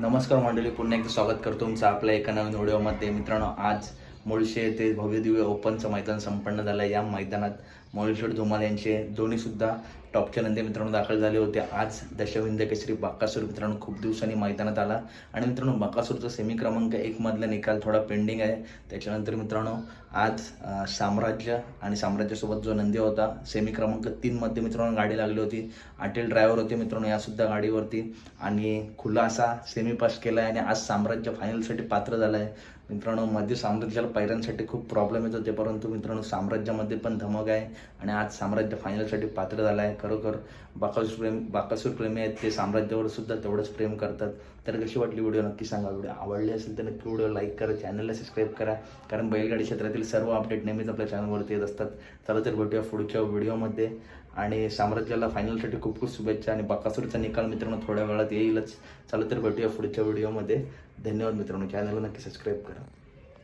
नमस्कार मंडळी पुन्हा एकदा स्वागत करतो तुमचं आपल्या एका नवीन व्हिडिओमध्ये. मित्रांनो आज मुळशे येथे भव्यदिव्य ओपनचं मैदान संपन्न झालं या मैदानात मोळेश्वर धुमाल यांचे दोन्हीसुद्धा टॉपचे टॉपच्या नंदी मित्रांनो दाखल झाले होते. आज दशविंद केसरी बाकासूर मित्रांनो खूप दिवसांनी मैदानात आला. आणि मित्रांनो बाकासूरचा सेमी क्रमांक एकमधला निकाल थोडा पेंडिंग आहे. त्याच्यानंतर मित्रांनो आज साम्राज्य आणि साम्राज्यासोबत जो नंदी होता सेमी क्रमांक तीनमध्ये मित्रांनो गाडी लागली होती. अटेल ड्रायव्हर होते मित्रांनो यासुद्धा गाडीवरती. आणि खुला असा सेमी पास केला आहे आणि आज साम्राज्य फायनलसाठी पात्र झालं आहे मित्रांनो मध्ये साम्राज्याला पैऱ्यांसाठी खूप प्रॉब्लेम येत होते परंतु मित्रांनो साम्राज्यामध्ये पण धमक आहे आणि आज साम्राज्य फायनलसाठी पात्र झालं आहे खरोखर बाकासूर प्रेम बाकासूर प्रेमी आहेत ते साम्राज्यावर सुद्धा तेवढंच प्रेम करतात. तर कशी वाटली व्हिडिओ नक्की सांगा. व्हिडिओ आवडली असेल तर नक्की व्हिडिओ लाईक करा चॅनलला सबस्क्राईब करा. कारण बैलगाडी क्षेत्रातील सर्व अपडेट नेहमीच आपल्या चॅनलवरती येत असतात. चला तर भेटूया पुढच्या व्हिडिओमध्ये आणि साम्राज्याला फायनलसाठी खूप खूप शुभेच्छा आणि बाकासूरचा निकाल मित्रांनो थोड्या वेळात येईलच. चला तर भेटूया पुढच्या व्हिडिओमध्ये धन्यवाद मित्रांनो. चॅनलला नक्की सबस्क्राईब करा.